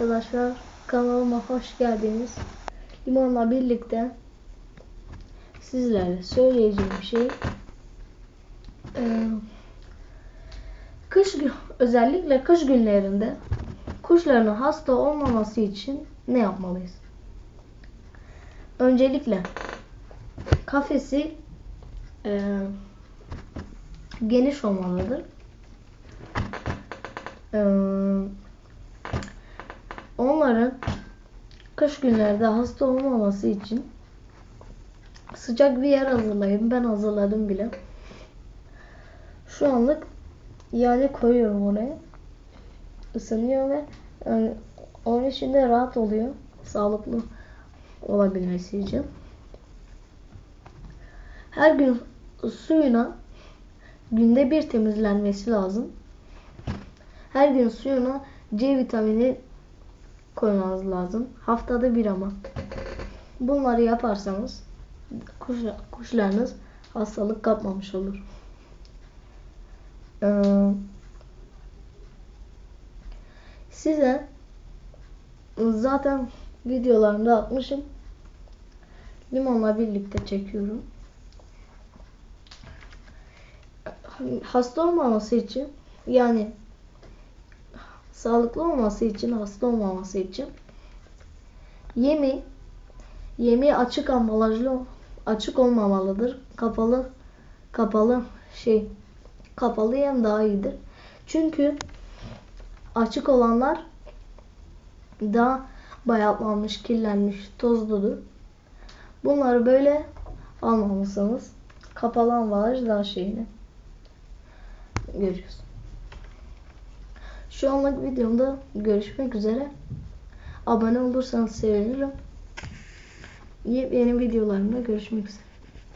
Arkadaşlar kanalıma hoş geldiniz. Limonla birlikte sizlere söyleyeceğim şey eee, kış özellikle kış günlerinde kuşların hasta olmaması için ne yapmalıyız? Öncelikle kafesi eee, geniş olmalıdır. Eee Onların kış günlerde hasta olmaması için sıcak bir yer hazırlayın. Ben hazırladım bile. Şu anlık yani koyuyorum oraya. Isınıyor ve yani onun için de rahat oluyor. Sağlıklı olabilmesi için. Her gün suyuna günde bir temizlenmesi lazım. Her gün suyuna C vitamini koymanız lazım. Haftada bir ama. Bunları yaparsanız kuş, kuşlarınız hastalık kapmamış olur. Ee, size zaten videolarımda atmışım. Limonla birlikte çekiyorum. Hasta olmaması için yani sağlıklı olması için, hasta olmaması için yemi yemi açık ambalajlı açık olmamalıdır. Kapalı kapalı şey kapalı yem daha iyidir. Çünkü açık olanlar daha bayatlanmış, kirlenmiş, tozludur. Bunları böyle almamalısınız. Kapalı ambalaj daha şeyini görüyorsun. Şu anlık videomda görüşmek üzere. Abone olursanız sevinirim. Yeni videolarımda görüşmek üzere.